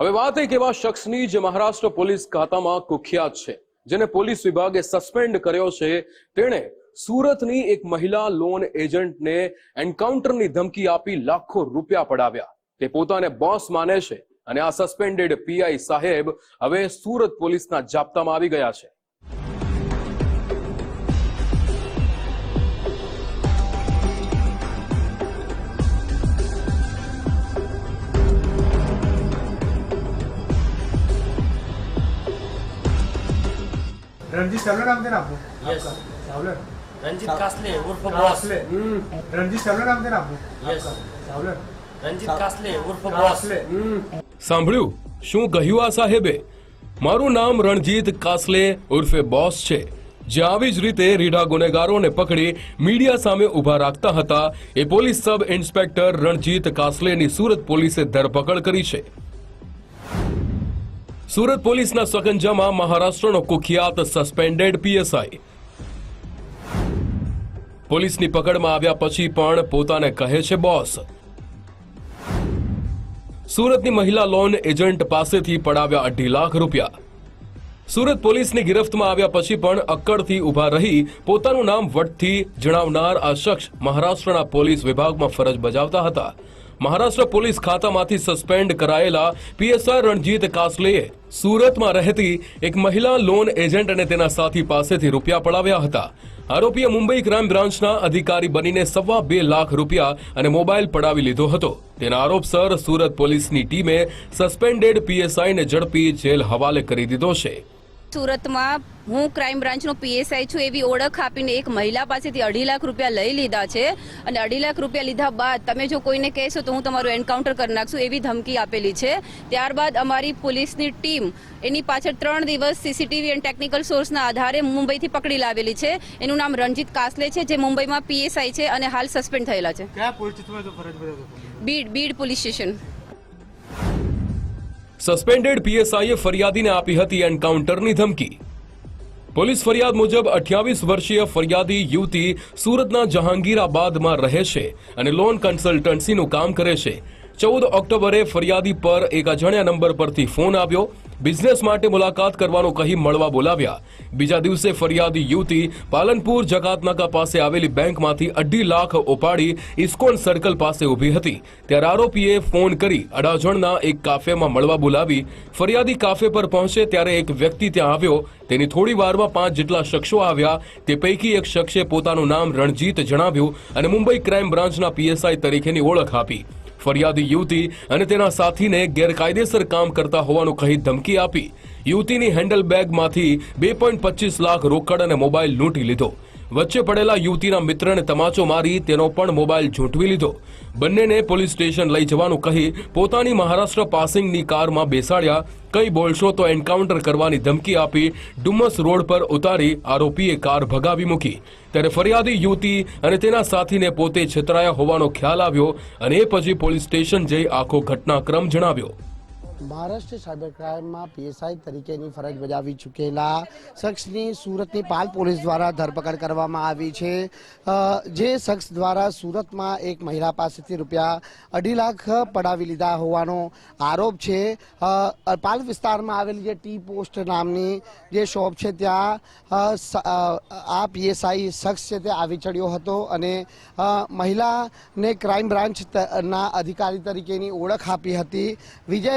હવે વાત એક એવા શખ્સની જે મહારાષ્ટ્ર પોલીસ ખાતામાં કુખ્યાત છે, જેને પોલીસ વિભાગે સસ્પેન્ડ કર્યો છે. તેણે સુરતની એક મહિલા લોન એજન્ટને એન્કાઉન્ટરની ધમકી આપી લાખો રૂપિયા પડાવ્યા. તે પોતાને બોસ માને છે અને આ સસ્પેન્ડેડ પીઆઈ સાહેબ હવે સુરત પોલીસના જાપ્તામાં આવી ગયા છે. रणजित सावले नाम थे ना आपको यस सावले रंजीत कासले उर्फ बॉस कासले रणजित सावले नाम थे ना आपको यस सावले रंजीत कासले उर्फ बॉस कासले સાંભળ્યું શું કહ્યું આ સાહેબે મારું નામ રણજીત કાસલે ઉર્ફે બોસ છે જે આવી જ રીતે રીઢા ગુનેગારોને પકડી મીડિયા સામે ઊભા રાખતા હતા એ પોલીસ સબ ઇન્સ્પેક્ટર રણજીત કાસલેની સુરત પોલીસે ધરપકડ કરી છે સુરત પોલીસના સકંજામાં મહારાષ્ટ્રનો કુખ્યાત સસ્પેન્ડેડ પીએસઆઈ પોલીસની પકડમાં આવ્યા પછી પણ પોતાને કહે છે બોસ સુરતની મહિલા લોન એજન્ટ પાસેથી પડાવ્યા અઢી લાખ રૂપિયા. સુરત પોલીસની ગિરફ્તમાં આવ્યા પછી પણ અક્કડથી ઊભા રહી પોતાનું નામ વટથી જણાવનાર આ શખ્સ મહારાષ્ટ્રના પોલીસ વિભાગમાં ફરજ બજાવતા હતા. મહારાષ્ટ્ર પોલીસ ખાતામાંથી સસ્પેન્ડ કરાયેલા પીએસઆઈ રણજીત કાસલેએ સુરતમાં રહેતી એક મહિલા લોન એજન્ટ અને તેના સાથી પાસેથી રૂપિયા પડાવ્યા હતા. આરોપીએ મુંબઈ ક્રાઇમ બ્રાન્ચના અધિકારી બનીને સવા બે લાખ રૂપિયા અને મોબાઈલ પડાવી લીધો હતો. તેના આરોપસર સુરત પોલીસની ટીમે સસ્પેન્ડેડ પીએસઆઈને ઝડપી જેલ હવાલે કરી દીધો છે. સુરતમાં હું ક્રાઇમ બ્રાન્ચનો પીએસઆઈ છું એવી ઓળખ આપીને એક મહિલા પાસેથી અઢી લાખ રૂપિયા લઈ લીધા છે અને અઢી લાખ રૂપિયા લીધા બાદ તમે જો કોઈને કહેશો તો હું તમારું એન્કાઉન્ટર કરી નાખશું એવી ધમકી આપેલી છે. ત્યારબાદ અમારી પોલીસની ટીમ એની પાછળ ત્રણ દિવસ સીસીટીવી એન્ડ ટેકનિકલ સોર્સના આધારે મુંબઈથી પકડી લાવેલી છે. એનું નામ રણજીત કાસલે છે જે મુંબઈમાં પીએસઆઈ છે અને હાલ સસ્પેન્ડ થયેલા છે. Beed Beed police station. Suspended પીએસઆઈએ ફરિયાદીને આપી હતી એન્કાઉન્ટરની ધમકી. પોલીસ ફરિયાદ મુજબ અઠ્યાવીસ વર્ષીય ફરિયાદી યુવતી સુરતના જહાંગીરાબાદમાં રહે છે અને લોન કન્સલ્ટન્સીનું કામ કરે છે. ચૌદ ઓક્ટોબરે ફરિયાદી પર એક અજાણ્યા નંબર પરથી ફોન આવ્યો. બિઝનેસ માટે મુલાકાત કરવાનું કહી મળવા બોલાવ્યા. બીજા દિવસે ફરિયાદી યુવતી પાલનપુર જકાતનાકા પાસે આવેલી બેંકમાંથી અઢી લાખ ઉપાડી ઇસ્કોન સર્કલ પાસે ઊભી હતી. ત્યારે આરોપીએ ફોન કરી અડાજણના એક કાફેમાં મળવા બોલાવી. ફરિયાદી કાફે પર પહોંચે ત્યારે એક વ્યક્તિ ત્યાં આવ્યો. તેની થોડી વારમાં પાંચ જેટલા શખ્સો આવ્યા. તે પૈકી એક શખ્સે પોતાનું નામ રણજીત જણાવ્યું અને મુંબઈ ક્રાઇમ બ્રાન્ચના પીએસઆઈ તરીકેની ઓળખ આપી. ફરિયાદી યુવતી અને તેના સાથીને ગેરકાયદેસર કામ કરતા હોવાનું કહી ધમકી આપી. યુવતીની હેન્ડલ બેગમાંથી બે લાખ રોકડ અને મોબાઈલ લૂંટી લીધો. વચ્ચે પડેલા યુવતીના મિત્રને તમાચો મારી તેનો પણ મોબાઈલ ઝૂંટવી લીધો. બંનેને પોલીસ સ્ટેશન લઈ જવાનું કહી પોતાની મહારાષ્ટ્ર પાસિંગની કારમાં બેસાડ્યા. કંઈ બોલશો તો એન્કાઉન્ટર કરવાની ધમકી આપી ડુમસ રોડ પર ઉતારી આરોપીએ કાર ભગાવી મૂકી. ત્યારે ફરિયાદી યુવતી અને તેના સાથીને પોતે છેતરાયા હોવાનો ખ્યાલ આવ્યો અને એ પછી પોલીસ સ્ટેશન જઈ આખો ઘટનાક્રમ જણાવ્યો. મહારાષ્ટ્ર સાયબર ક્રાઇમમાં પીએસઆઈ તરીકેની ફરજ બજાવી ચૂકેલા શખ્સની સુરતની પાલ પોલીસ દ્વારા ધરપકડ કરવામાં આવી છે. જે શખ્સ દ્વારા સુરતમાં એક મહિલા પાસેથી રૂપિયા અઢી લાખ પડાવી લીધા હોવાનો આરોપ છે. પાલ વિસ્તારમાં આવેલી જે ટી પોસ્ટ નામની જે શોપ છે, ત્યાં આ પીએસઆઈ શખ્સ છે તે આવી ચડ્યો હતો અને મહિલાને ક્રાઇમ બ્રાન્ચના અધિકારી તરીકેની ઓળખ આપી હતી. વિજય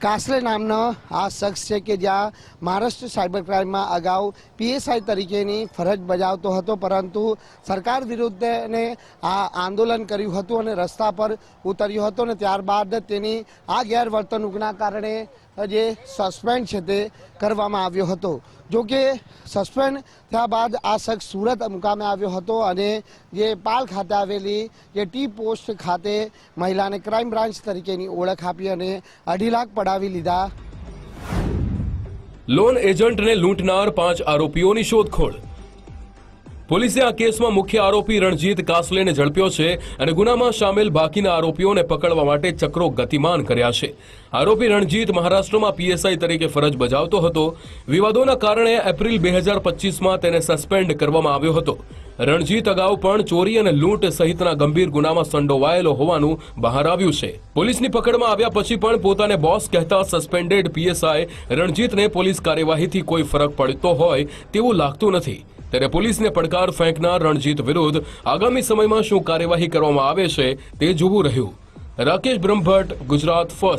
કાસલે નામનો આ શખ્સ છે કે જ્યાં મહારાષ્ટ્ર સાયબર ક્રાઇમમાં અગાઉ પીએસઆઈ તરીકેની ફરજ બજાવતો હતો, પરંતુ સરકાર વિરુદ્ધ એને આ આંદોલન કર્યું હતું અને રસ્તા પર ઉતર્યો હતો અને ત્યારબાદ તેની આ ગેરવર્તણૂકના કારણે જે સસ્પેન્ડ છે તે કરવામાં આવ્યો હતો. જો કે સસ્પેન્ડ થયા બાદ આ શખ્સ સુરત મુકામે આવ્યો હતો અને જે પાલ ખાતે આવેલી જે ટી પોસ્ટ ખાતે મહિલાને ક્રાઇમ બ્રાન્ચ તરીકેની ઓળખ આપી અને અઢી લાખ પડાવી લીધા. લોન એજન્ટને લૂંટનાર પાંચ આરોપીઓની શોધખોળ. પોલીસે આ કેસમાં મુખ્ય આરોપી રણજીત કાસલેને ઝડપ્યો છે અને ગુનામાં સામેલ બાકીના આરોપીઓને પકડવા માટે ચક્રો ગતિમાન કર્યા છે. આરોપી રણજીત મહારાષ્ટ્રમાં પીએસઆઈ તરીકે ફરજ બજાવતો હતો. વિવાદોના કારણે એપ્રિલ બે હજાર પચીસમાં તેને સસ્પેન્ડ કરવામાં આવ્યો હતો. રણજીત અગાઉ પણ ચોરી અને લૂંટ સહિતના ગંભીર ગુનામાં સંડોવાયેલો હોવાનું બહાર આવ્યું છે. પોલીસની પકડમાં આવ્યા પછી પણ પોતાને બોસ કહેતા સસ્પેન્ડેડ પીએસઆઈ રણજીતને પોલીસ કાર્યવાહીથી કોઈ ફરક પડતો હોય તેવું લાગતું નથી. ત્યારે પોલીસને પડકાર ફેંકનાર રણજીત વિરુદ્ધ આગામી સમયમાં શું કાર્યવાહી કરવામાં આવે છે તે જોવું રહ્યું. રાકેશ બ્રહ્મભટ્ટ, ગુજરાત ફર્સ્ટ.